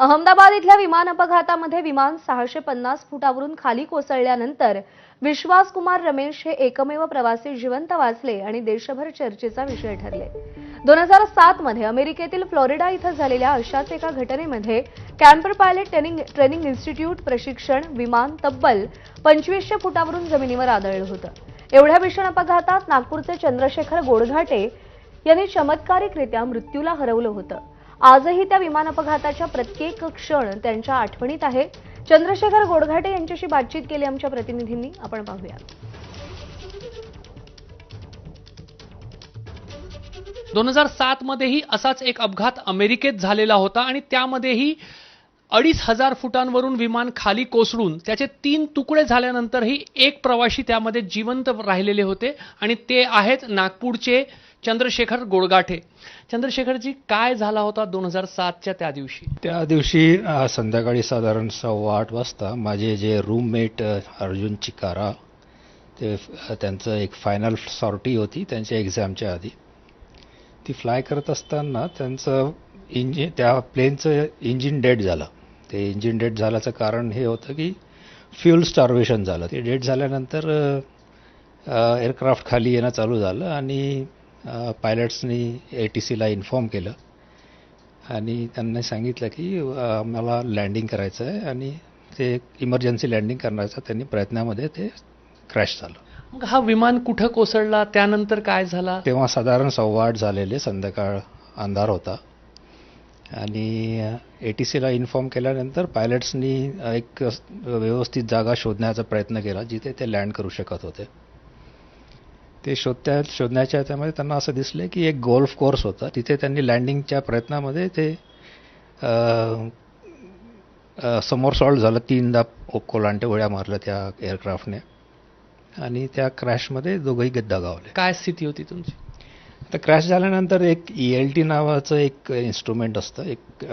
अहमदाबाद इथल्या विमान अपघातामध्ये विमान सहाशे पन्नास फुटावरून खाली कोसळल्यानंतर विश्वास कुमार रमेश हे एकमेव प्रवासी जिवंत वाचले आणि देशभर चर्चेचा विषय ठरले. दोन हजार सात मध्ये अमेरिकेतील फ्लोरिडा इथं झालेल्या अशाच एका घटनेमध्ये camper pilot training training institute प्रशिक्षण विमान तब्बल पंचवीसशे फुटावरून जमिनीवर आदळलं होतं. एवढ्या भीषण अपघातात नागपूरचे चंद्रशेखर गोडघाटे यांनी चमत्कारिकरित्या मृत्यूला हरवलं होतं. आजही त्या विमान अपघाताच्या प्रत्येक क्षण त्यांच्या आठवणीत आहे. चंद्रशेखर गोडघाटे यांच्याशी बातचीत केली आमच्या प्रतिनिधींनी. आपण पाहूया दोन हजार सात मध्येही असाच एक अपघात अमेरिकेत झालेला होता आणि त्यामध्येही अडीच हजार फुटांवरून विमान खाली कोसळून त्याचे तीन तुकडे झाल्यानंतरही एक प्रवासी त्यामध्ये जिवंत राहिलेले होते आणि ते आहेत नागपूरचे चंद्रशेखर गोडगाठे. चंद्रशेखरजी काय झाला होता दोन हजार सातच्या त्या दिवशी? त्या दिवशी संध्याकाळी साधारण सव्वा आठ वाजता माझे जे रूममेट अर्जुन चिकारा ते त्यांचं एक फायनल सॉर्टी होती त्यांच्या एक्झामच्या आधी. ती फ्लाय करत असताना त्यांचं इंजिन त्या प्लेनचं इंजिन डेड झालं. ते इंजिन डेड झाल्याचं कारण हे होतं की फ्युल स्टार्वेशन झालं. ते डेड झाल्यानंतर एअरक्राफ्ट खाली येणं चालू झालं आणि पायलट्सनी ए टी सीला इन्फॉर्म केलं. आणि त्यांनी सांगितलं की अ, मला लँडिंग करायचं आहे आणि ते इमर्जन्सी लँडिंग करण्याचा त्यांनी प्रयत्नामध्ये ते क्रॅश झालं. मग हा विमान कुठं कोसळला? त्यानंतर काय झाला? तेव्हा साधारण सव्वा आठ झालेले संध्याकाळ अंधार होता. आणि ए टी सीला इन्फॉर्म केल्यानंतर पायलट्सनी एक व्यवस्थित जागा शोधण्याचा प्रयत्न केला जिथे ते लँड करू शकत होते. ते शोधत्या शोधण्याच्या त्यामध्ये त्यांना असं दिसलं की एक गोल्फ कोर्स होता. तिथे त्यांनी लँडिंगच्या प्रयत्नामध्ये ते समोर सॉल्ट झालं. तीनदा कोलांटे उड्या मारल्या त्या एअरक्राफ्टने आणि त्या क्रॅशमध्ये दोघंही दगावले काय स्थिती होती तुमची? तर क्रॅश झाल्यानंतर एक ई एल टी नावाचं एक इन्स्ट्रुमेंट असतं. एक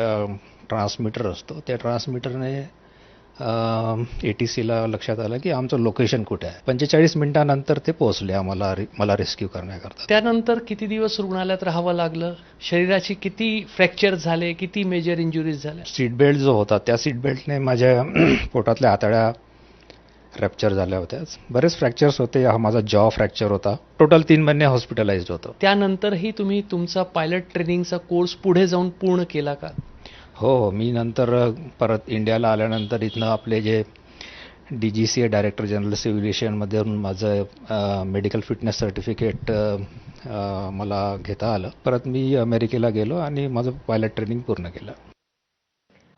ट्रान्समीटर असतो. त्या ट्रान्समीटरने ए टी सीला लक्षात आलं की आमचं लोकेशन कुठे आहे? पंचेचाळीस मिनिटानंतर ते पोहोचले आम्हाला मला रेस्क्यू करण्याकरता. त्यानंतर किती दिवस रुग्णालयात राहावं लागलं? शरीराची किती फ्रॅक्चर झाले? किती मेजर इंजुरीज झाल्या? सीट बेल्ट जो होता त्या सीट बेल्टने माझ्या पोटातल्या आतड्या रॅप्चर झाल्या होत्या. बरेच फ्रॅक्चर्स होते. हा माझा जॉ फ्रॅक्चर होता. टोटल तीन महिने हॉस्पिटलाइज्ड होतो. त्यानंतरही तुम्ही तुमचा पायलट ट्रेनिंगचा कोर्स पुढे जाऊन पूर्ण केला का? हो हो. मी नंतर परत इंडियाला आल्यानंतर इथनं आपले जे D G C A director general सिव्हिलेशनमधून माझं मेडिकल फिटनेस सर्टिफिकेट मला घेता आलं. परत मी अमेरिकेला गेलो आणि माझं पायलट ट्रेनिंग पूर्ण केलं.